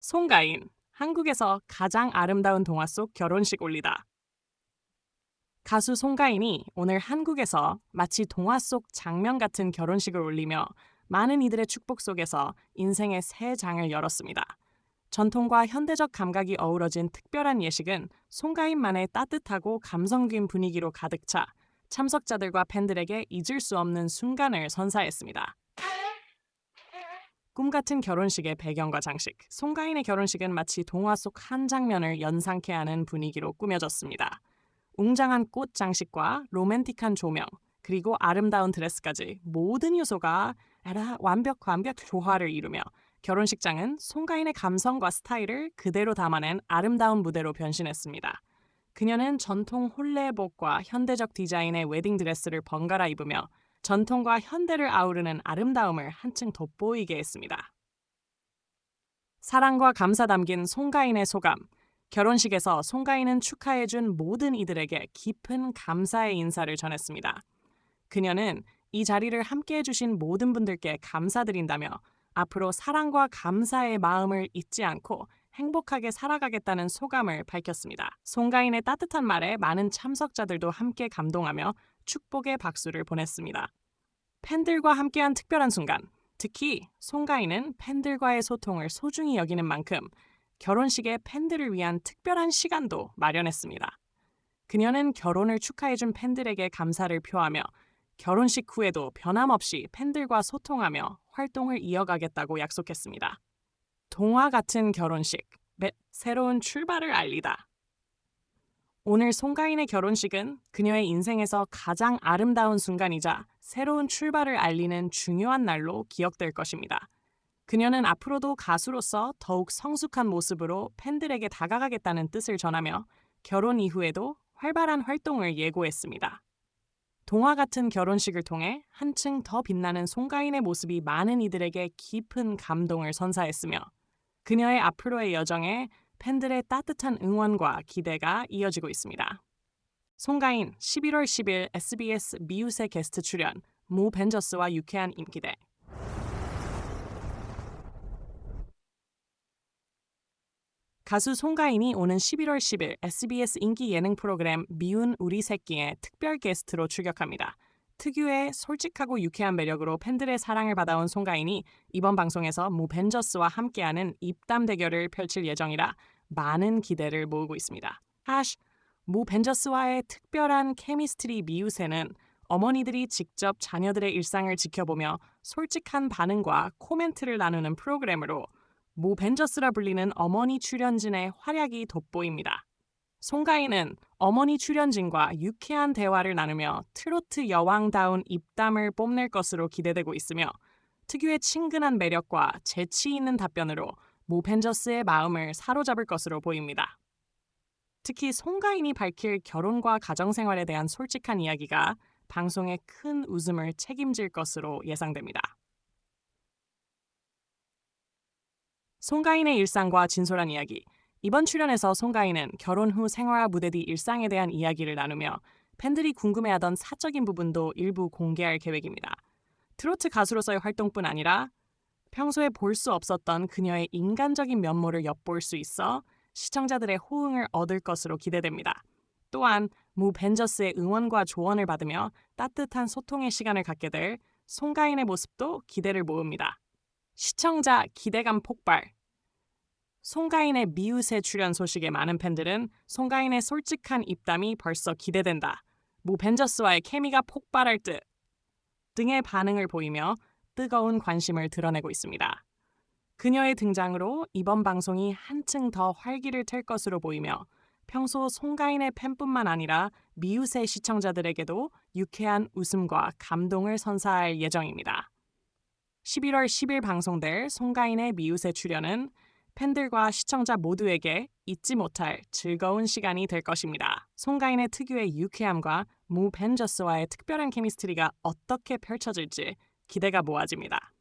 송가인, 한국에서 가장 아름다운 동화 속 결혼식 올리다. 가수 송가인이 오늘 한국에서 마치 동화 속 장면 같은 결혼식을 올리며 많은 이들의 축복 속에서 인생의 새 장을 열었습니다. 전통과 현대적 감각이 어우러진 특별한 예식은 송가인만의 따뜻하고 감성적인 분위기로 가득 차 참석자들과 팬들에게 잊을 수 없는 순간을 선사했습니다. 꿈 같은 결혼식의 배경과 장식. 송가인의 결혼식은 마치 동화 속 한 장면을 연상케 하는 분위기로 꾸며졌습니다. 웅장한 꽃 장식과 로맨틱한 조명, 그리고 아름다운 드레스까지 모든 요소가 에라 완벽 완벽 조화를 이루며 결혼식장은 송가인의 감성과 스타일을 그대로 담아낸 아름다운 무대로 변신했습니다. 그녀는 전통 홀레복과 현대적 디자인의 웨딩 드레스를 번갈아 입으며 전통과 현대를 아우르는 아름다움을 한층 돋보이게 했습니다. 사랑과 감사 담긴 송가인의 소감. 결혼식에서 송가인은 축하해준 모든 이들에게 깊은 감사의 인사를 전했습니다. 그녀는 이 자리를 함께 해주신 모든 분들께 감사드린다며 앞으로 사랑과 감사의 마음을 잊지 않고 행복하게 살아가겠다는 소감을 밝혔습니다. 송가인의 따뜻한 말에 많은 참석자들도 함께 감동하며 축복의 박수를 보냈습니다. 팬들과 함께한 특별한 순간, 특히 송가인은 팬들과의 소통을 소중히 여기는 만큼 결혼식에 팬들을 위한 특별한 시간도 마련했습니다. 그녀는 결혼을 축하해준 팬들에게 감사를 표하며 결혼식 후에도 변함없이 팬들과 소통하며 활동을 이어가겠다고 약속했습니다. 동화 같은 결혼식, 새로운 출발을 알리다. 오늘 송가인의 결혼식은 그녀의 인생에서 가장 아름다운 순간이자 새로운 출발을 알리는 중요한 날로 기억될 것입니다. 그녀는 앞으로도 가수로서 더욱 성숙한 모습으로 팬들에게 다가가겠다는 뜻을 전하며 결혼 이후에도 활발한 활동을 예고했습니다. 동화 같은 결혼식을 통해 한층 더 빛나는 송가인의 모습이 많은 이들에게 깊은 감동을 선사했으며 그녀의 앞으로의 여정에 팬들의 따뜻한 응원과 기대가 이어지고 있습니다. 송가인 11월 10일 SBS 미우새 게스트 출연 모 벤저스와 유쾌한 인기대 가수 송가인이 오는 11월 10일 SBS 인기 예능 프로그램 미운 우리 새끼에 특별 게스트로 출격합니다. 특유의 솔직하고 유쾌한 매력으로 팬들의 사랑을 받아온 송가인이 이번 방송에서 무 벤저스와 함께하는 입담 대결을 펼칠 예정이라 많은 기대를 모으고 있습니다. 하시 무 벤저스와의 특별한 케미스트리 미우새는 어머니들이 직접 자녀들의 일상을 지켜보며 솔직한 반응과 코멘트를 나누는 프로그램으로 무 벤저스라 불리는 어머니 출연진의 활약이 돋보입니다. 송가인은 어머니 출연진과 유쾌한 대화를 나누며 트로트 여왕다운 입담을 뽐낼 것으로 기대되고 있으며 특유의 친근한 매력과 재치 있는 답변으로 모펜저스의 마음을 사로잡을 것으로 보입니다. 특히 송가인이 밝힐 결혼과 가정생활에 대한 솔직한 이야기가 방송의 큰 웃음을 책임질 것으로 예상됩니다. 송가인의 일상과 진솔한 이야기 이번 출연에서 송가인은 결혼 후 생활과 무대 뒤 일상에 대한 이야기를 나누며 팬들이 궁금해하던 사적인 부분도 일부 공개할 계획입니다. 트로트 가수로서의 활동뿐 아니라 평소에 볼 수 없었던 그녀의 인간적인 면모를 엿볼 수 있어 시청자들의 호응을 얻을 것으로 기대됩니다. 또한 무 벤저스의 응원과 조언을 받으며 따뜻한 소통의 시간을 갖게 될 송가인의 모습도 기대를 모읍니다. 시청자 기대감 폭발 송가인의 미우새 출연 소식에 많은 팬들은 송가인의 솔직한 입담이 벌써 기대된다. 모 벤저스와의 케미가 폭발할 듯 등의 반응을 보이며 뜨거운 관심을 드러내고 있습니다. 그녀의 등장으로 이번 방송이 한층 더 활기를 튈 것으로 보이며 평소 송가인의 팬뿐만 아니라 미우새 시청자들에게도 유쾌한 웃음과 감동을 선사할 예정입니다. 11월 10일 방송될 송가인의 미우새 출연은 팬들과 시청자 모두에게 잊지 못할 즐거운 시간이 될 것입니다. 송가인의 특유의 유쾌함과 무 벤저스와의 특별한 케미스트리가 어떻게 펼쳐질지 기대가 모아집니다.